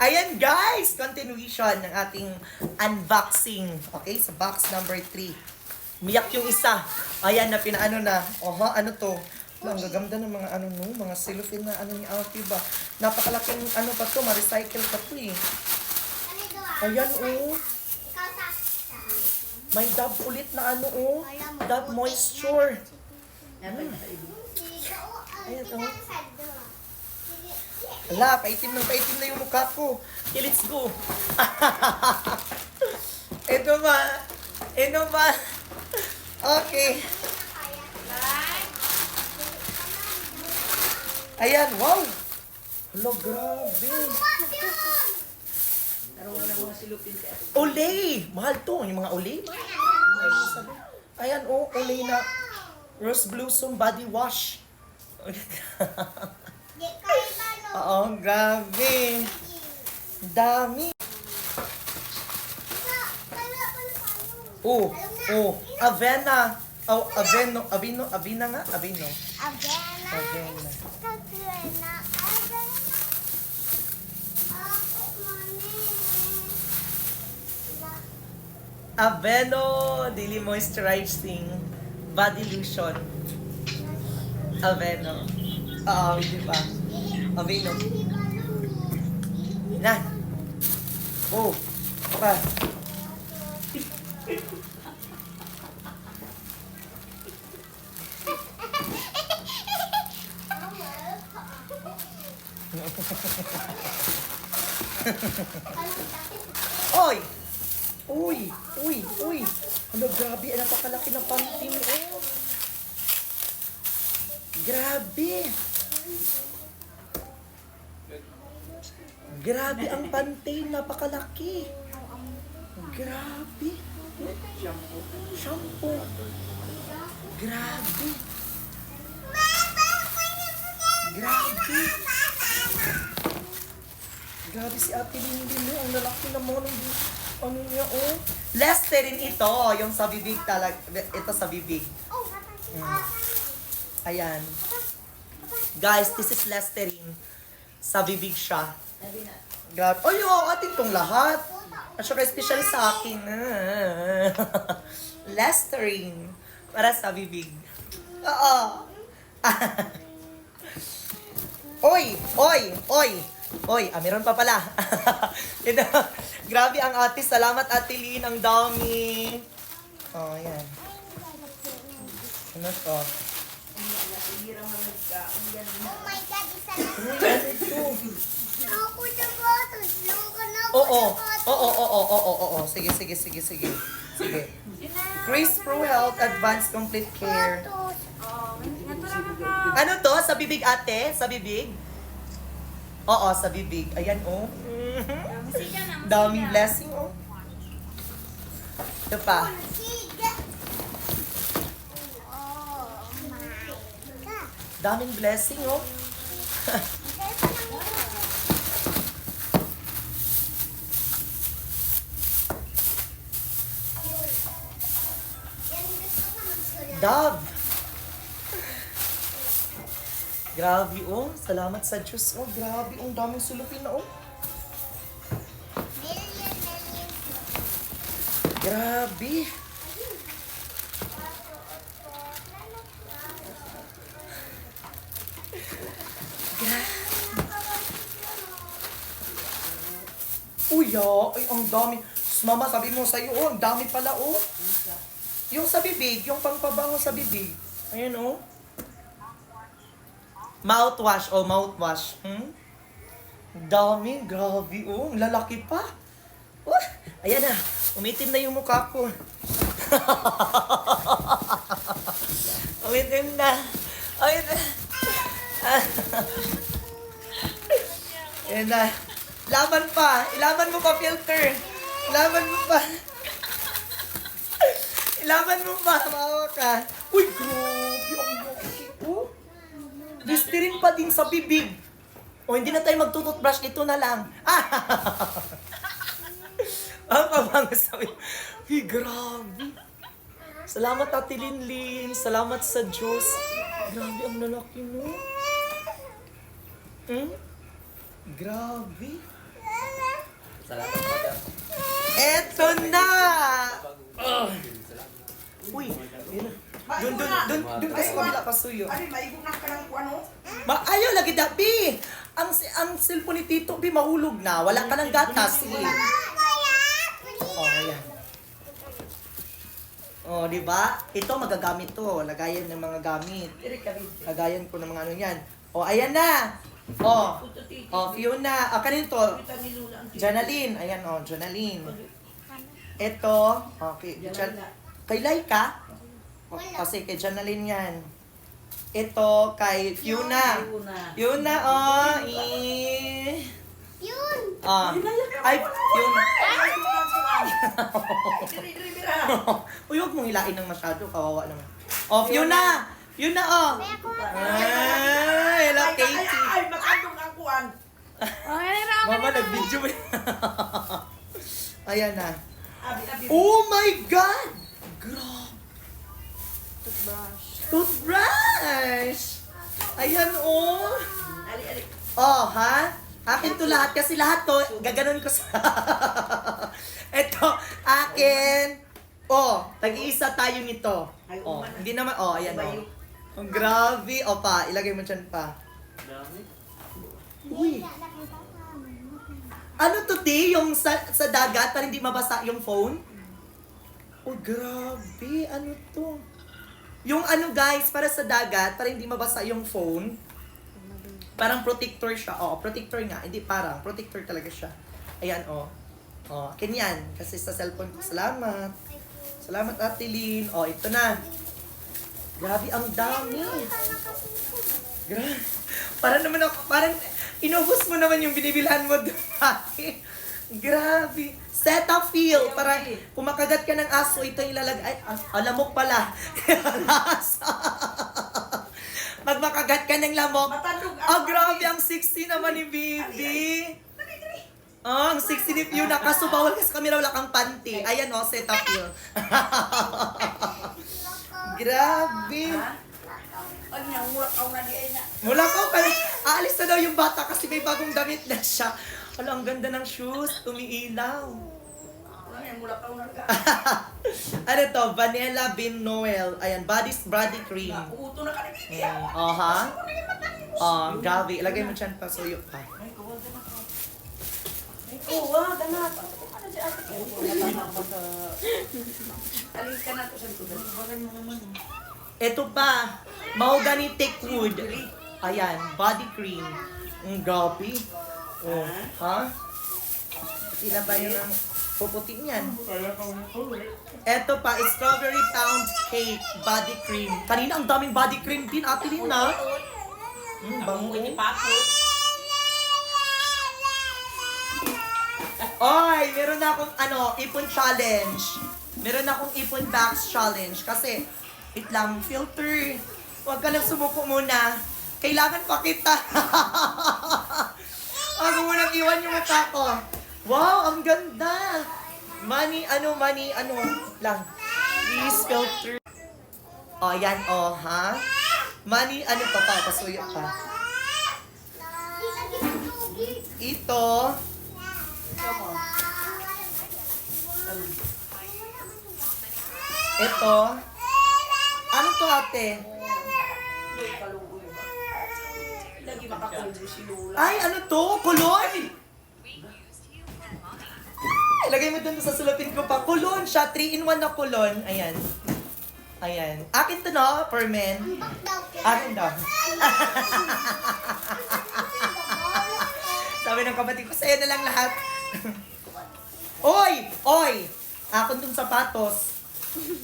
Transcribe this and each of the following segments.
Ayan guys, continuation ng ating unboxing. Okay, sa box number 3. Miyak yung isa. Ayan na, pinaano na. Oho, ano to? Ang gaganda ng mga ano no, mga cellophane na ano ni Ate ba. Napakalaking ano pa to, ma-recycle pa to eh. Ayan, oh. Ikaw sa May dab ulit na ano oh. Dab moisture. Ayan, Ayan, oh. Ala, paitim ng paitim na yung mukha ko. Okay, let's go. Ito ba? Ito ba? Okay. Ayan, wow. Hello, grabe. Olay! Mahal to. Yung mga olay. Ayan, oh, olay na Rose Blossom Body Wash. Oo, grabe. Dami. Oh, oh, Avena. Oh, Aveno, Avino, Avina nga, Avino. Avena. Avena. Avena. Aveno Daily Moisturizing Body Lotion. Aveno. Oo, di ba? Aveno. Na. Oh. Pa. Oy! Uy! Uy! Uy! Ano, grabe. Ang napakalaki ng panty mo. Oh. Grabe! Grabe ang panty. Napakalaki. Grabe. Shampoo. Shampoo. Grabe. Grabe. Grabe si Ate Lindy mo. Ang lalaki naman ng ano niya, oh. Listerine ito. Yung sa bibig talaga. Ito sa bibig. Oh, Ayan. Guys, this is Listerine. Sa bibig siya. Grabe. Oh, yung atin tong lahat. At saka especially sa akin. Listerine. Para sa bibig. Oo. oy! Oy! Oy! Oy, ah, meron pa pala. Ito, grabe ang ate. Salamat ate Lynn. Ang dami. Oh, ayan. Ano to? Oh my God, isa na. Ako Oo, oo, oo, oo, oo, oo, oo. Sige, sige, sige, sige. Sige. Chris Pro Health Advanced Complete Care. Ano to? Sa bibig ate? Sa bibig? Oo, sa bibig. Ayan, oh. Daming blessing, oh. Ito pa. Oh my God. Daming blessing, oh. Dove. Grabe, oh. Salamat sa Diyos, oh. Grabe, ang daming sulupin na, oh. Grabe. Uy, ah, ay, ang dami. Mama, sabi mo sa'yo, oh, ang dami pala, oh. Yung sa bibig, yung pangpabango sa bibig. Ayan, oh. Mouthwash, oh, mouthwash. Hmm? Dami, grabe, oh. Ang lalaki pa. Uh, ayan na, umitim na yung mukha ko. umitim na. Ayan na. Ayan na. Laban pa. Ilaban mo pa, filter. Ilaban mo pa. Ilaban mo pa. Mawa ka. Uy, grabe. Ang laki. Oh. Listerine pa din sa bibig. O, hindi na tayo magtututbrush. Ito na lang. Ah! Ang pabango sa Uy, grabe. Salamat, Ate Linlin. Salamat sa Diyos. Grabe ang lalaki mo. Hmm? Grabe. Salamat madam. Eto na! Yun na. Dun, dun, dun, dun ka sa kabila pasuyo. Ari, maigong na ka ng ano? Ma ayaw lagi da, Bi! Ang, ang cellphone ni Tito, Bi, mahulog na. Wala ka ng gatas. Oh, ayan. Oh, di ba? Ito magagamit to. Lagayan ng mga gamit. Lagayan ko ng mga ano yan. Oh, ayan na. Oh. Oh, Fiona. Ah, kanino to? Janaline. Ayan, oh, Janaline. Ito. Okay. Jan kay Laika. Oh, kasi kay Janaline yan. Ito kay Fiona. Fiona, oh. Eh. Yun. Ah. Ay, Fiona. Uy, huwag mong hilain ng masyado. Kawawa naman. Oh, Fiona. Fiona, oh. Ay, hello, Ay, ay, Katie. ay, makandong ang kuwan. Mama, nag-video mo. Ayan na. Abi, abi. Oh my God! Grabe. Toothbrush. Ayan, oh. Ali, ali. Oh, ha? Akin to lahat kasi lahat to, gaganon ko sa... Ito, akin. Oh, tag-iisa tayo nito. Oh, hindi naman, oh, ayan, oh. Ang grabe. O pa, ilagay mo dyan pa. Uy. Ano to, Ti? Yung sa, sa dagat para hindi mabasa yung phone? Oh, grabe. Ano to? Yung ano, guys, para sa dagat, para hindi mabasa yung phone. Parang protector siya. Oo, protector nga. Hindi parang. Protector talaga siya. Ayan, oh. Oh, kanyan. Kasi sa cellphone ko. Salamat. Salamat, Ate Lynn. Oh, ito na. Grabe, ang dami. Grabe. Para naman ako, parang inubos mo naman yung binibilhan mo doon. Grabe. Cetaphil. Para kumakagat ka ng aso, ito yung ilalagay. Ay, as- alamok pala. Pag makagat ka ng lamok, Matandog ang ah, grabe, ang 60 naman ni Bibi. Oh, ang 60 ni Fiona. Kaso bawal kasi kami wala kang panty. Ayan oh, Cetaphil. grabe. Ano mura ka aalis na daw yung bata kasi may bagong damit na siya. Wala, ang ganda ng shoes, umiilaw. Ano to, Vanilla Bean Noel. Ayan, body's body cream. Uuto na ka na bibi. Mm, oh, ha? Oh, grabe. Ilagay mo dyan pa, suyo pa. Ay, kuwa, ganap. Ano si ate ko? Alin ka na to sa likod. Bagay mo naman. Ito pa, mahogany thick wood. Ayan, body cream. Ang grabe. Oh, ha? Sila ba yun ang puputi niyan? Ito pa, strawberry pound cake body cream. Kanina ang daming body cream din, ate din na. Mm, bango. Papot. Oy, meron na akong ano, ipon challenge. Meron na akong ipon box challenge kasi wait lang, filter. Huwag ka nang sumuko muna. Kailangan pa kita. Iwan yung mata ko. Wow, ang ganda. Money, ano, money, ano, lang. Please filter. Oh, yan, oh, ha? Money, ano pa pa, pasuyo pa. Ito, ito. Ano to, ate? Ay, ano to? Kulon! Ilagay mo dun sa sulapin ko pa. Kulon siya. 3-in-1 na kulon. Ayan. Ayan. Akin to, no? For men. Akin daw. Sabi ng kapatid ko, sa'yo na lang lahat. oy! Oy! Akin dun sapatos.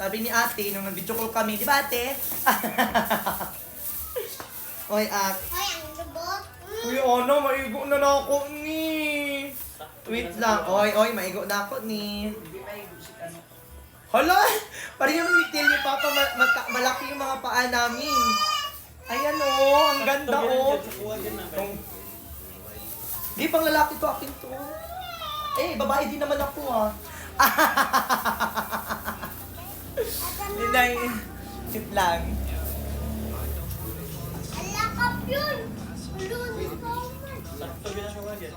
Sabi ni ate, nung nag-video call kami, di ba ate? oy, ak. Uy, ano, maigo na na ako. Wait lang. Oy, oy, maigo na ako ni. Hindi. Hala! Parang yung nitil ni Papa, ma- mata- malaki yung mga paa namin. Ayan oh, ang ganda oh. Tong- Di pang lalaki to, akin to. Eh, babae din naman ako ah. Hindi, wait lang. Alakap yun! Ulun, ikaw man. Sakto ginagawa dyan.